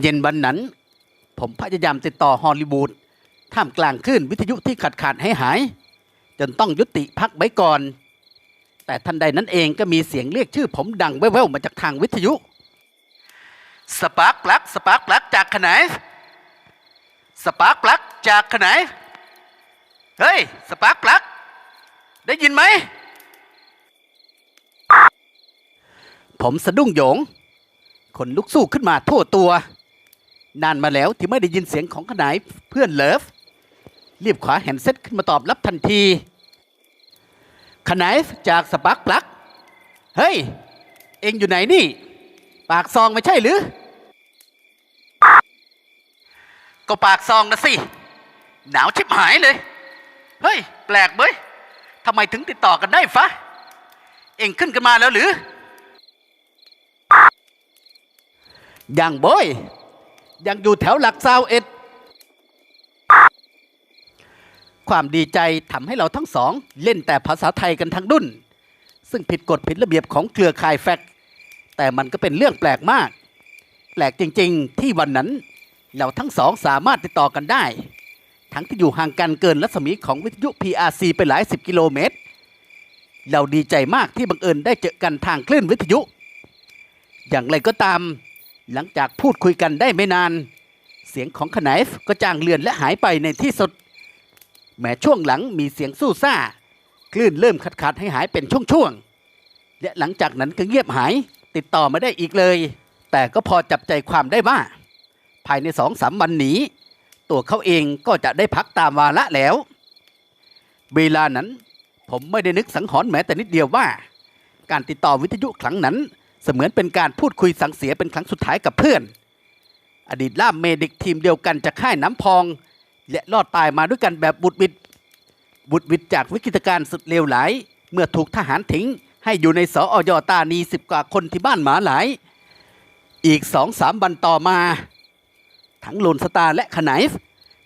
เย็นวันนั้น ผมพยายามติดต่อฮอลลีวูดท่ามกลางคลื่นวิทยุที่ขาดขาดหายหายๆจนต้องยุติพักไว้ก่อน แต่ทันใดนั้นเองก็มีเสียงเรียกชื่อผมดังแว่วๆมาจากทางวิทยุ สปาร์คปลักสปาร์คปลักจากขนายสปาร์คปลักจากขนายเฮ้ย สปาร์คปลักได้ยินไหม ผมสะดุ้งโหยงขนลุกสู้ขึ้นมาทั่วตัว นานมาแล้วที่ไม่ได้ยินเสียงของขนายเพื่อนเลิฟ รีบขวาแฮนเซ็ตขึ้นมาตอบรับทันที ขนายจากสปาร์คปลักเฮ้ย เอ็งอยู่ไหนนี่ ปากซองไม่ใช่หรือ ก็ปากซองนะสิ หนาวชิบหายเลย เฮ้ย แปลกเบ้ยทำไมถึงติดต่อกันได้ฟะ เอ็งขึ้นกันมาแล้วหรือยังโบย ยังอยู่แถวหลักซาวเอ็ด ความดีใจทำให้เราทั้งสอง เล่นแต่ภาษาไทยกันทั้งดุนซึ่งผิดกฎผิดระเบียบของเครือข่ายแฟกแต่มันก็เป็นเรื่องแปลกมาก แปลกจริง ๆ ที่วันนั้น เราทั้งสองสามารถติดต่อกันได้ ทั้งที่อยู่ห่างกันเกินรัศมีของวิทยุ PRC ไปหลายสิบกิโลเมตร เราดีใจมากที่บังเอิญได้เจอกันทางคลื่นวิทยุ อย่างไรก็ตาม หลังจากพูดคุยกันได้ไม่นาน เสียงของขนายก็จางเลือนและหายไปในที่สุด แม้ช่วงหลังมีเสียงสู้ซ่า คลื่นเริ่มขาดขาดให้หายเป็นช่วงๆและหลังจากนั้นก็เงียบหายติดต่อไม่ได้อีกเลย แต่ก็พอจับใจความได้ว่า ภายในสองสามวันนี้ ตัวเขาเองก็จะได้พักตามวาระแล้ว เวลานั้นผมไม่ได้นึกสังหรณ์แม้แต่นิดเดียวว่า การติดต่อวิทยุครั้งนั้น สมือนเป็นการพูดคุยสังเสียเป็นครั้งสุดท้ายกับเพื่อน อดีตล่ามเมดิกทีมเดียวกันจากค่ายน้ำพอง และรอดตายมาด้วยกันแบบบุดวิด บุดวิดจากวิกฤตการณ์สุดเลวหลาย เมื่อถูกทหารทิ้ง ให้อยู่ในสออยตานีสิบกว่าคนที่บ้านหมาหลาย อีกสองสามวันต่อมา ทั้งโลนสตาและขนาย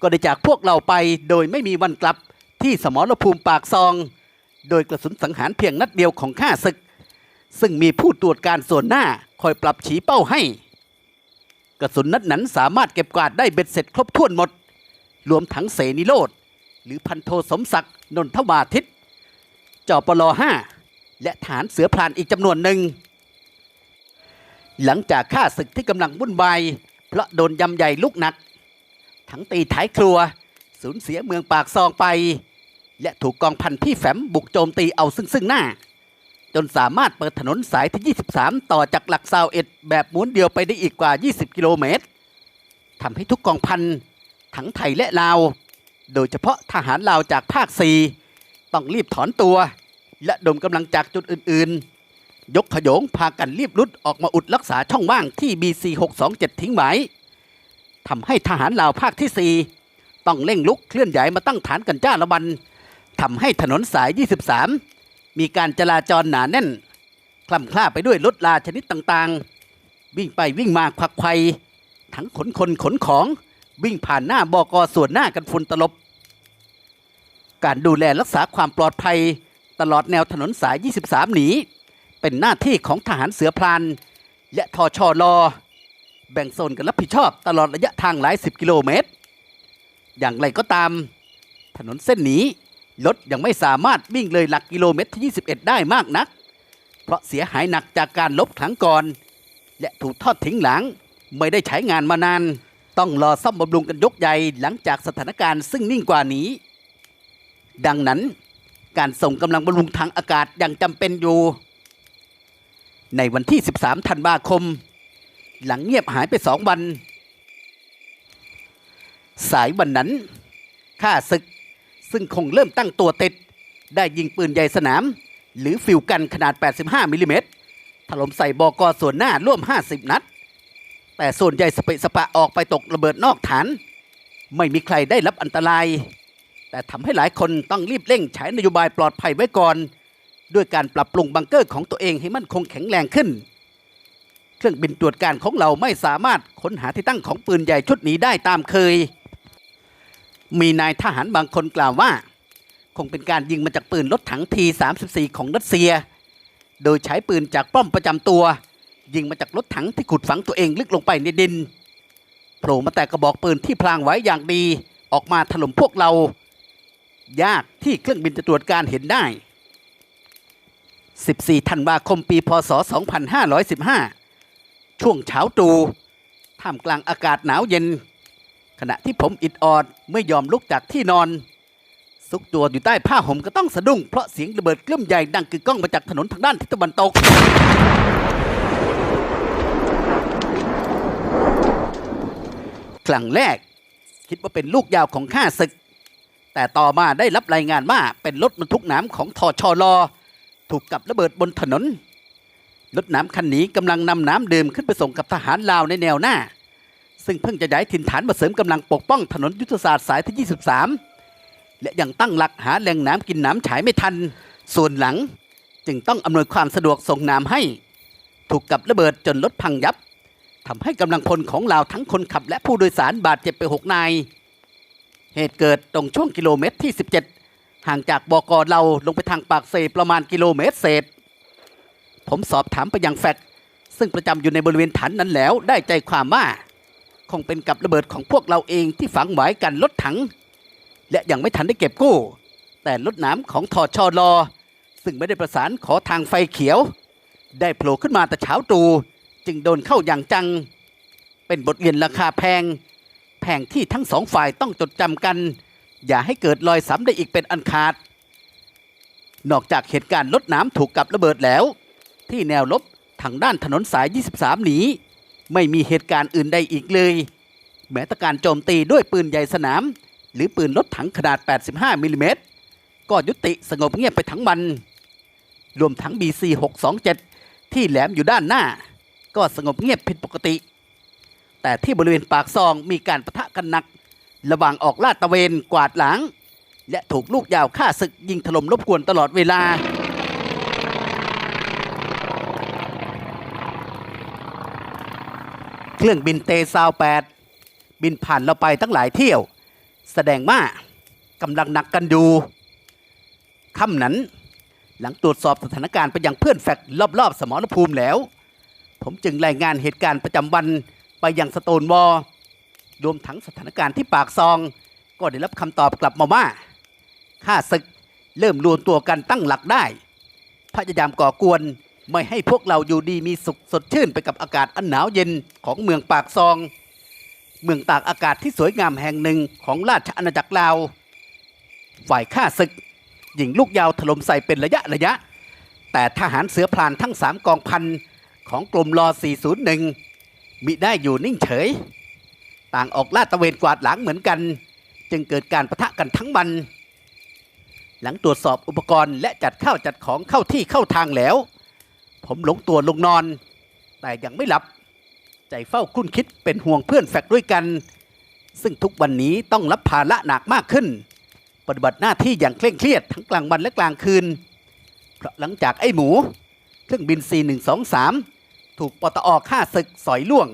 ก็ได้จากพวกเราไปโดยไม่มีวันกลับที่สมรภูมิปากซอง โดยกระสุนสังหารเพียงนัดเดียวของข้าศึก ซึ่งมีผู้ตรวจการส่วนหน้าคอยปรับฉีเป้าให้ กระสุนนัดนั้นสามารถเก็บกวาดได้เบ็ดเสร็จครบถ้วนหมด รวมทั้งเสนิโรธหรือพันโทสมศักดิ์นนทวาทิตจปลห้าและฐานเสือพรานอีกจำนวนหนึ่ง หลังจากข้าศึกที่กำลังวุ่นวายเพราะโดนยำใหญ่ลูกหนัก ทั้งตีท้ายครัว สูญเสียเมืองปากซองไป และถูกกองพันพี่แฝมบุกโจมตีเอาซึ่งซึ่งหน้า จนสามารถเปิดถนนสายที่ 23 ต่อจากหลักซาวเอ็ดแบบม้วนเดียวไปได้อีกกว่า 20 กิโลเมตรทำให้ทุกกองพันทั้งไทยและลาว โดยเฉพาะทหารลาวจากภาค4ต้องรีบถอนตัว และดมกำลังจากจุดอื่น ๆ ยกขยงพากันรีบรุดออกมาอุดรักษาช่องว่างที่ BC 627 ทิ้งไว้ทำให้ทหารลาวภาคที่ 4 ต้องเร่งลุกเคลื่อนย้ายมาตั้งฐานกันจ้าละวันทำให้ถนนสาย 23 มีการจราจรหนาแน่น คล่ำคล้าไปด้วยรถลาชนิดต่างๆ วิ่งไปวิ่งมาควักไข่ทั้งขนคนขนของวิ่งผ่านหน้าบกส่วนหน้ากันฝุ่นตลบ การดูแลรักษาความปลอดภัยตลอดแนวถนนสาย 23 หนี เป็นหน้าที่ของทหารเสือพราน และทอชอรอแบ่งโซนกันรับผิดชอบตลอดระยะทางหลายสิบกิโลเมตร อย่างไรก็ตาม ถนนเส้นนี้ รถยังไม่สามารถวิ่งเลยหลักกิโลเมตรที่ 21 ได้มากนัก เพราะเสียหายหนักจากการลบครั้งก่อน และถูกทอดทิ้งหลัง ไม่ได้ใช้งานมานาน ต้องรอซ่อมบำรุงกันยกใหญ่หลังจากสถานการณ์ซึ่งนิ่งกว่านี้ ดังนั้นการส่งกำลังบำรุงทางอากาศยังจำเป็นอยู่ ในวันที่ 13 ธันวาคม หลังเงียบหายไปสองวัน สายวันนั้นข้าศึก ซึ่งคงเริ่มตั้งตัวติด ได้ยิงปืนใหญ่สนาม หรือฟิวกันขนาด 85มิลลิเมตรถล่มใส่บกส่วนหน้าร่วม 50 นัด แต่ส่วนใหญ่สเปะสปะออกไปตกระเบิดนอกฐาน ไม่มีใครได้รับอันตราย แต่ทำให้หลายคนต้องรีบเร่งใช้นโยบายปลอดภัยไว้ก่อน ด้วยการปรับปรุงบังเกอร์ของตัวเองให้มั่นคงแข็งแรงขึ้น เครื่องบินตรวจการของเราไม่สามารถค้นหาที่ตั้งของปืนใหญ่ชุดนี้ได้ตามเคย มีนายทหารบางคนกล่าวว่า คงเป็นการยิงมาจากปืนรถถังที34ของรัสเซีย โดยใช้ปืนจากป้อมประจำตัว ยิงมาจากรถถังที่ขุดฝังตัวเองลึกลงไปในดินโผล่มาแต่กระบอกปืนที่พลางไว้อย่างดีออกมาถล่มพวกเรา ยากที่เครื่องบินจะตรวจการเห็นได้ 14 ธันวาคมปี พศ 2515 ช่วงเช้าตรู่ท่ามกลางอากาศหนาวเย็น ขณะที่ผมอิดออดไม่ยอมลุกจากที่นอน ซุกตัวอยู่ใต้ผ้าห่มก็ต้องสะดุ้งเพราะเสียงระเบิดกลุ่มใหญ่ดังกึกก้องมาจากถนนทางด้านทิศตะวันตก ครั้งแรก คิดว่าเป็นลูกยาวของข้าศึก แต่ต่อมาได้รับรายงานว่าเป็นรถบรรทุกน้ำของทอชอลอถูกกับระเบิดบนถนนรถน้ำคันนี้กำลังนำน้ำดื่มขึ้นไปส่งกับทหารลาวในแนวหน้า ซึ่งเพิ่งจะย้ายถิ่นฐานมาเสริมกำลังปกป้องถนนยุทธศาสตร์สายที่ 23 และยังตั้งหลักหาแหล่งน้ำกินน้ำฉายไม่ทัน ส่วนหลังจึงต้องอำนวยความสะดวกส่งน้ำให้ ถูกกับระเบิดจนรถพังยับทำให้กำลังพลของลาวทั้งคนขับและผู้โดยสารบาดเจ็บไปหกนาย เหตุเกิดตรงช่วงกิโลเมตรที่ 17 ห่างจากบกเราลงไปทางปากเซประมาณกิโลเมตรเศษ ผมสอบถามไปยังแฟกซึ่งประจำอยู่ในบริเวณฐานนั้นแล้วได้ใจความว่า คงเป็นกับระเบิดของพวกเราเองที่ฝังไว้กันรถถัง และยังไม่ทันได้เก็บกู้ แต่รถน้ำของทอชอรอซึ่งไม่ได้ประสานขอทางไฟเขียว ได้โผล่ขึ้นมาแต่เช้าตรู่จึงโดนเข้าอย่างจัง เป็นบทเรียนราคาแพง แพงที่ทั้งสองฝ่ายต้องจดจำกัน อย่าให้เกิดรอยซ้ำได้อีกเป็นอันขาด นอกจากเหตุการณ์รถน้ำถูกกับระเบิดแล้ว ที่แนวลบทางด้านถนนสาย 23 นี้ ไม่มีเหตุการณ์อื่นใดอีกเลย แม้แต่การโจมตีด้วยปืนใหญ่สนาม หรือปืนรถถังขนาด 85มิลลิเมตรก็ยุติสงบเงียบไปทั้งวัน รวมทั้ง BC 627 ที่แหลมอยู่ด้านหน้า ก็สงบเงียบผิดปกติ แต่ที่บริเวณปากซองมีการประทะกันหนัก ระหว่างออกลาดตะเวนกวาดหลัง และถูกลูกยาวฆ่าศึกยิงถล่มรบกวนตลอดเวลา เครื่องบินเตซาวแปดบินผ่านเราไปตั้งหลายเที่ยว แสดงว่ากำลังหนักกันอยู่ค่ำนั้น หลังตรวจสอบสถานการณ์ไปยังเพื่อนแฟกรอบๆ สมรภูมิแล้ว ผมจึงรายงานเหตุการณ์ประจำวันไปยังสโตนวอลรวมทั้งสถานการณ์ที่ปากซอง ก็ได้รับคำตอบกลับมาว่าข้าศึกเริ่มรวมตัวกันตั้งหลักได้ พยายามก่อกวน ไม่ให้พวกเราอยู่ดีมีสุขสดชื่นไปกับอากาศอันหนาวเย็นของเมืองปากซอง เมืองตากอากาศที่สวยงามแห่งหนึ่งของราชอาณาจักรลาว ฝ่ายข้าศึกยิงลูกยาวถล่มใส่เป็นระยะระยะ แต่ทหารเสือพลานทั้งสามกองพันของกลุ่มรอ 401 มิได้อยู่นิ่งเฉย ต่างออกลาดตะเวนกวาดหลังเหมือนกัน จึงเกิดการประทะกันทั้งวัน หลังตรวจสอบอุปกรณ์และจัดข้าวจัดของเข้าที่เข้าทางแล้ว ผมหลงตัวลงนอน แต่ยังไม่หลับ ใจเฝ้าคุ้นคิดเป็นห่วงเพื่อนแฟกด้วยกัน ซึ่งทุกวันนี้ต้องรับภาระหนักมากขึ้น ปฏิบัติหน้าที่อย่างเคร่งเครียดทั้งกลางวันและกลางคืน เพราะหลังจากไอ้หมู เครื่องบิน C123 ถูกปตอฆ่าศึกสอยล่วง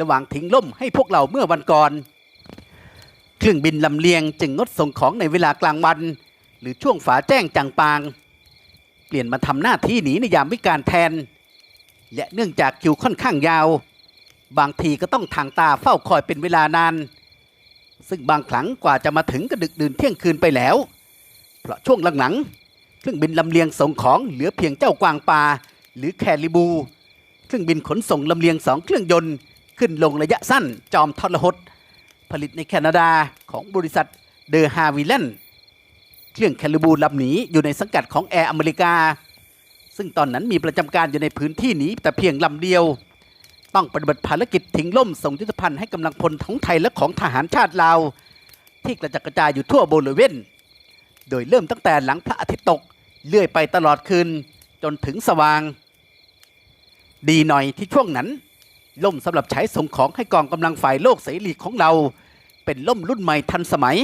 ระหว่างทิ้งล่มให้พวกเราเมื่อวันก่อนเครื่องบินลำเลียงจึงงดส่งของในเวลากลางวัน หรือช่วงฝาแจ้งจางปาง เปลี่ยนมาทำหน้าที่หนีในยามวิการแทน และเนื่องจากคิวค่อนข้างยาว บางทีก็ต้องทางตาเฝ้าคอยเป็นเวลานาน ซึ่งบางครั้งกว่าจะมาถึงก็ดึกดื่นเที่ยงคืนไปแล้ว เพราะช่วงหลังๆเครื่องบินลำเลียงส่งของเหลือเพียงเจ้ากวางปลาหรือแคลิบูเครื่องบินขนส่งลำเลียงสองเครื่องยนต์ขึ้นลงระยะสั้นจอมทรหดผลิตในแคนาดาของบริษัทเดอฮาวิลเลน เครื่องแคลิบูลำนี้อยู่ในสังกัดของแอร์อเมริกา ซึ่งตอนนั้นมีประจำการอยู่ในพื้นที่นี้แต่เพียงลำเดียว ต้องปฏิบัติภารกิจทิ้งล่มส่งยุทธภัณฑ์ให้กำลังพลของไทยและของทหารชาติลาว ที่กระจัดกระจายอยู่ทั่วบริเวณโดยเริ่มตั้งแต่หลังพระอาทิตย์ตกเลื่อยไปตลอดคืนจนถึงสว่าง ดีหน่อยที่ช่วงนั้น ล่มสำหรับใช้ส่งของให้กองกำลังฝ่ายโลกเสรีของเรา เป็นล่มรุ่นใหม่ทันสมัย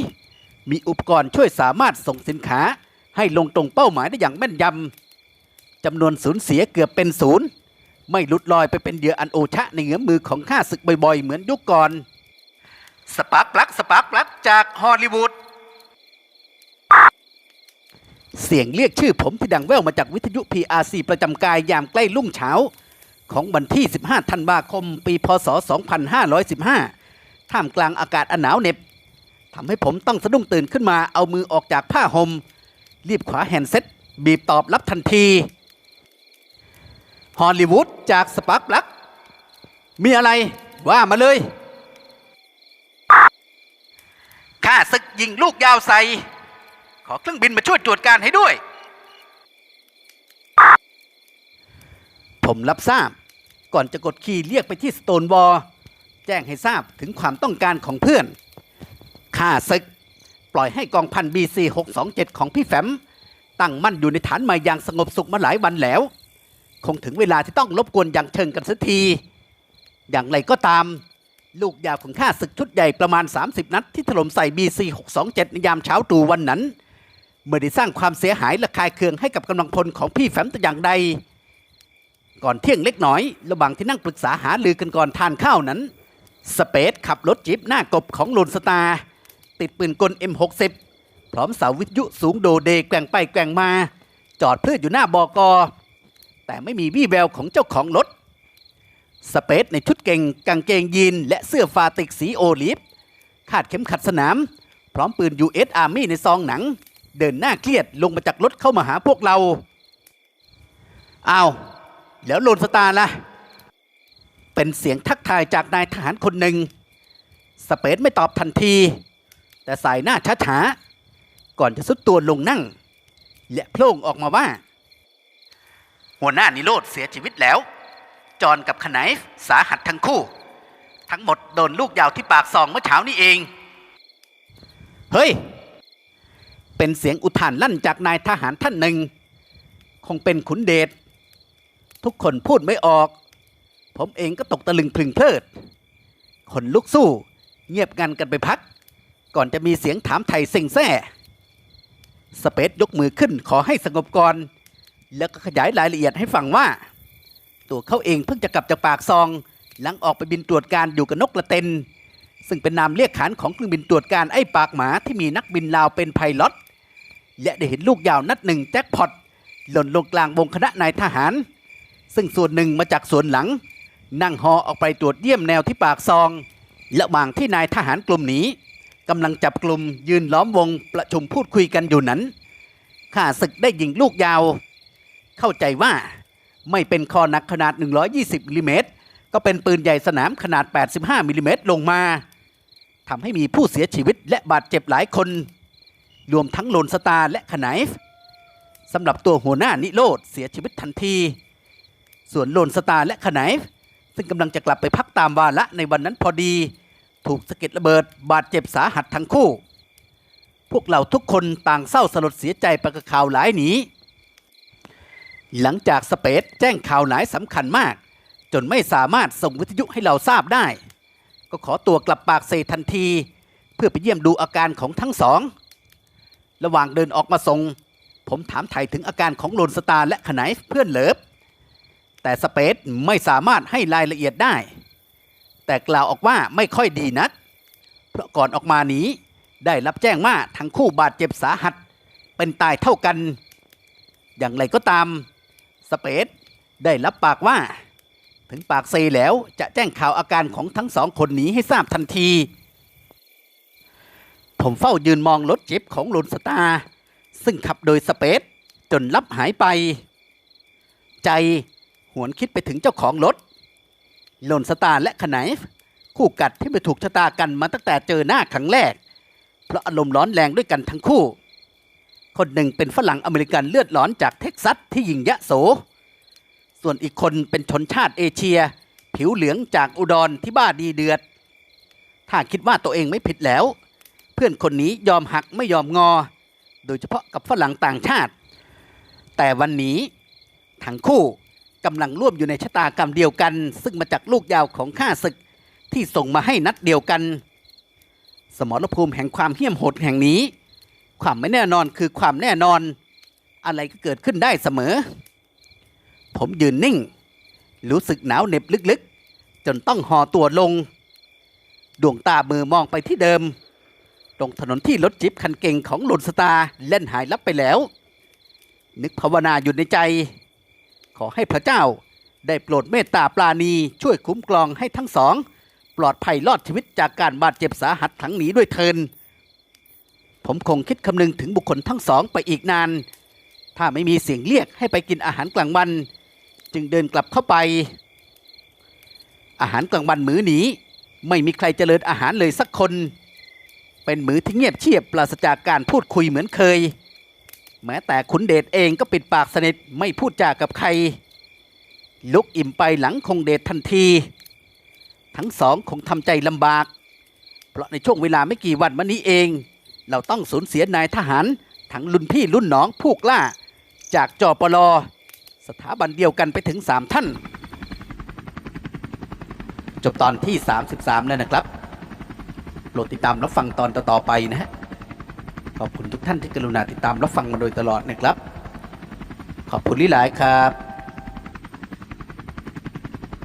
มีอุปกรณ์ช่วยสามารถส่งสินค้า ให้ลงตรงเป้าหมายได้อย่างแม่นยำจำนวนสูญเสียเกือบเป็นศูนย์ไม่หลุดลอยไปเป็นเหยื่ออันโอชะในเงื้อมมือของข้าศึกบ่อยๆ เหมือนยุคก่อน สปาร์คปลักสปาร์คปลักจากฮอลลีวูดเสียงเรียกชื่อผมที่ดังแว่วมาจากวิทยุ PRC ประจำกายยามใกล้รุ่งเช้า ของวันที่ 15 ธันวาคม ปี พศ 2515 ท่ามกลางอากาศอันหนาวเหน็บ ทำให้ผมต้องสะดุ้งตื่นขึ้นมาเอามือออกจากผ้าหม่มรีบขวาแฮนด์เซ็ตบีบตอบรับทันทีฮอลลีวูดจากสปาร์คลักมีอะไรว่ามาเลยข้าศึกยิงลูกยาวใส่ ขอเครื่องบินมาช่วยตรวจการให้ด้วย ผมรับทราบ ก่อนจะกดคีย์เรียกไปที่สโตนวอลแจ้งให้ทราบถึงความต้องการของเพื่อน ข้าศึก ปล่อยให้กองพัน BC 627ของพี่แฟม ตั้งมั่นอยู่ในฐานใหม่อย่างสงบสุขมาหลายวันแล้ว คงถึงเวลาที่ต้องรบกวนอย่างเชิงกันสักที อย่างไรก็ตาม ลูกยาวของข้าศึกชุดใหญ่ประมาณ 30 นัดที่ถล่มใส่ BC 627ในยามเช้าตรู่วันนั้นไม่ได้สร้างความเสียหายระคายเคืองให้กับกำลังพลของพี่แฟมแต่อย่างใด ก่อนเที่ยงเล็กน้อย ระหว่างที่นั่งปรึกษาหารือกันก่อนทานข้าวนั้น สเปซขับรถจิบหน้ากบของโลนสตาร์ ติดปืนกล M60 พร้อมเสาวิทยุสูงโดเดแกว่งไปแกว่งมา จอดเพื่ออยู่หน้าบอกอ แต่ไม่มีวี่แววของเจ้าของรถ สเปซในชุดเก่งกางเกงยีน และเสื้อฟาติกสีโอลิฟคาดเข็มขัดสนาม พร้อมปืน US Army ในซองหนัง เดินหน้าเครียดลงมาจากรถเข้ามาหาพวกเราอ้าวแล้วโลนสตาร์ล่ะ เป็นเสียงทักทายจากนายทหารคนหนึ่ง สเปซไม่ตอบทันที แต่สายหน้าช้าๆก่อนจะสุดตัวลงนั่ง และโพล่งออกมาว่า หัวหน้านิโรธเสียชีวิตแล้ว จอนกับขนายสาหัสทั้งคู่ ทั้งหมดโดนลูกยาวที่ปากซองเมื่อเช้านี้เอง เฮ้ย เป็นเสียงอุทานลั่นจากนายทหารท่านหนึ่ง คงเป็นขุนเดชทุกคนพูดไม่ออก ผมเองก็ตกตะลึงพลึงเพลิดคนลุกสู้ เงียบงันกันไปพัก ก่อนจะมีเสียงถามไทยเซ็งแซ่สเปซยกมือขึ้นขอให้สงบก่อน แล้วก็ขยายรายละเอียดให้ฟังว่า ตัวเขาเองเพิ่งจะกลับจากปากซอง หลังออกไปบินตรวจการอยู่กับนกกระเต็น ซึ่งเป็นนามเรียกขานของเครื่องบินตรวจการไอ้ปากหมาที่มีนักบินลาวเป็นไพลอตและได้เห็นลูกยาวนัดหนึ่งแจ็คพอตหล่นลงกลางวงคณะนายทหาร ซึ่งส่วนหนึ่งมาจากส่วนหลัง นั่งฮอออกไปตรวจเยี่ยมแนวที่ปากซอง ระหว่างที่นายทหารกลุ่มนี้ กำลังจับกลุ่มยืนล้อมวงประชุมพูดคุยกันอยู่นั้นข้าศึกได้ยิงลูกยาว เข้าใจว่าไม่เป็นคอหนักขนาด 120มิลลิเมตรก็เป็นปืนใหญ่สนามขนาด 85มิลลิเมตรลงมาทำให้มีผู้เสียชีวิตและบาดเจ็บหลายคน รวมทั้งโลนสตาและขนายฟสำหรับตัวหัวหน้านิโรธเสียชีวิตทันที ส่วนโลนสตาและขนายฟซึ่งกำลังจะกลับไปพักตามวาระในวันนั้นพอดี ถูกสะเก็ดระเบิดบาดเจ็บสาหัสทั้งคู่ พวกเราทุกคนต่างเศร้าสลดเสียใจประกบข่าวหลายหนีหลังจากสเปซแจ้งข่าวหลายสำคัญมาก จนไม่สามารถส่งวิทยุให้เราทราบได้ ก็ขอตัวกลับปากเซทันที เพื่อไปเยี่ยมดูอาการของทั้งสอง ระหว่างเดินออกมาส่ง ผมถามไถ่ถึงอาการของโลนสตาร์และขนายเพื่อนเลิฟแต่สเปซไม่สามารถให้รายละเอียดได้ แต่กล่าวออกว่าไม่ค่อยดีนัก เพราะก่อนออกมานี้ได้รับแจ้งว่าทั้งคู่บาดเจ็บสาหัส เป็นตายเท่ากัน อย่างไรก็ตาม สเปซได้รับปากว่า ถึงปากเซแล้วจะแจ้งข่าวอาการของทั้งสองคนนี้ให้ทราบทันที ผมเฝ้ายืนมองรถจิบของลุนสตา ซึ่งขับโดยสเปซจนลับหายไป ใจหวนคิดไปถึงเจ้าของรถ หล่นสตาร์และขนายคู่กัดที่ไปถูกชะตากันมาตั้งแต่เจอหน้าครั้งแรก เพราะอารมณ์ร้อนแรงด้วยกันทั้งคู่ คนหนึ่งเป็นฝรั่งอเมริกันเลือดร้อนจากเท็กซัสที่ยิงยะโส ส่วนอีกคนเป็นชนชาติเอเชีย ผิวเหลืองจากอุดรที่บ้าดีเดือด ถ้าคิดว่าตัวเองไม่ผิดแล้ว เพื่อนคนนี้ยอมหักไม่ยอมงอ โดยเฉพาะกับฝรั่งต่างชาติ แต่วันนี้ทั้งคู่ กำลังร่วมอยู่ในชะตากรรมเดียวกัน ซึ่งมาจากลูกยาวของข้าศึกที่ส่งมาให้นัดเดียวกัน สมรภูมิแห่งความเหี้ยมโหดแห่งนี้ ความไม่แน่นอนคือความแน่นอน อะไรก็เกิดขึ้นได้เสมอ ผมยืนนิ่ง รู้สึกหนาวเหน็บลึกๆ จนต้องห่อตัวลง ดวงตามือมองไปที่เดิม ตรงถนนที่รถจิบคันเก่งของหลุนสตาเล่นหายลับไปแล้ว นึกภาวนาอยู่ในใจ ขอให้พระเจ้า ได้โปรดเมตตาปราณีช่วยคุ้มครองให้ทั้งสอง ปลอดภัยรอดชีวิตจากการบาดเจ็บสาหัสทั้งหนีด้วยเทิน ผมคงคิดคำนึงถึงบุคคลทั้งสองไปอีกนาน ถ้าไม่มีเสียงเรียกให้ไปกินอาหารกลางวัน จึงเดินกลับเข้าไป อาหารกลางวันมื้อนี้ ไม่มีใครเจริญอาหารเลยสักคน เป็นมื้อที่เงียบเชียบปราศจากการพูดคุยเหมือนเคย แม้แต่ขุนเดชเองก็ปิดปากสนิทไม่พูดจากับใคร ลุกอิ่มไปหลังคงเดชทันที ทั้งสองคงทำใจลำบาก เพราะในช่วงเวลาไม่กี่วันมานี้เอง เราต้องสูญเสียนายทหารทั้งรุ่นพี่รุ่นน้องผู้กล้า จากจอปลสถาบันเดียวกันไปถึง 3 ท่าน จบตอนที่ 33 แล้วนะครับโปรดติดตามรับฟังตอนต่อๆไปนะฮะ ขอบคุณทุกท่านที่กรุณาติดตามรับฟังมาโดยตลอดนะครับ ขอบคุณลิหลายครับ